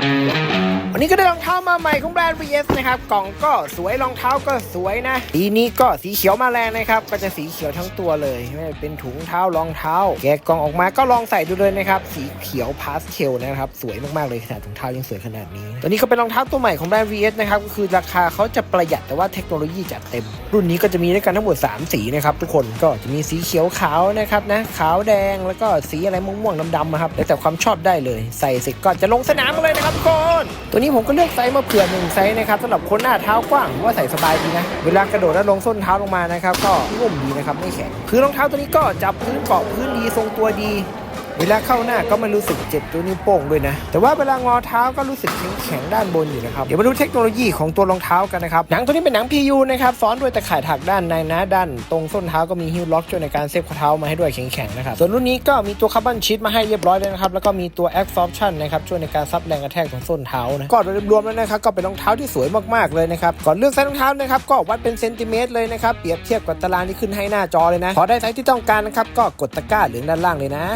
Thank you. วันนี้ก็ได้รองเท้ามาใหม่ของแบรนด์ VS นะครับ กล่องก็สวยรองเท้าก็สวยนะปีนี้ก็สีเขียวมาแรงนะครับ ก็จะสีเขียวทั้งตัวเลยไม่เป็นถุงเท้ารองเท้า แกะกล่องออกมาก็ลองใส่ดูเลยนะครับ สีเขียวพาสเทลนะครับ สวยมากๆเลยขนาดถุงเท้ายังสวยขนาดนี้ ตัวนี้ก็เป็นรองเท้าตัวใหม่ของแบรนด์ VS นะครับ ก็คือราคาเขาจะประหยัดแต่ว่าเทคโนโลยีจัดเต็ม รุ่นนี้ก็จะมีด้วยกันทั้งหมด 3 สีนะครับทุกคนก็จะมีสีเขียวขาวนะครับนะขาวแดงแล้วก็สีอะไรม่วงๆดำๆนะครับแล้วแต่ความชอบได้เลย ใส่เสร็จก็จะลงสนามเลยนะครับทุกคนตัวนี้ผมก็เลือกไซส์มาเผื่อหนึ่งไซส์นะครับสำหรับคนหน้าเท้ากว้างว่าใส่สบายดีนะ เวลากระโดดแล้วลงส้นเท้าลงมานะครับก็นุ่มดีนะครับไม่แข็งคือรองเท้าตัวนี้ก็จับพื้นเกาะพื้นดีทรงตัวดี เวลาเข้าหน้าก็ไม่รู้สึกเจ็บตัวนิ้วโป้งด้วยนะ แต่ว่าเวลางอเท้าก็รู้สึกแข็งๆด้านบนอยู่นะครับ เดี๋ยวมาดูเทคโนโลยีของตัวรองเท้ากันนะครับ หนังตัวนี้เป็นหนัง PU นะครับซ้อนด้วยตะข่ายถักด้านในนะด้านตรงส้นเท้าก็มีฮิลล็อกช่วยในการเซฟข้อเท้ามาให้ด้วยแข็งๆนะครับ ส่วนรุ่นนี้ก็มีตัวคาร์บอนชีทมาให้เรียบร้อยเลยนะครับ แล้วก็มีตัว absorption นะครับช่วยในการซับแรงกระแทกของส้นเท้านะก็โดยรวมๆแล้วนะครับก็เป็นรองเท้าที่สวยมากๆเลยนะครับก่อนเลือกไซส์รองเท้านะครับก็วัดเป็นเซนติเมตรเลยนะครับเปรียบเทียบกับตารางที่ขึ้นให้หน้าจอเลยนะพอได้ไซส์ที่ต้องการนะครับก็กดตะกร้าเหลืองด้านล่างเลยนะ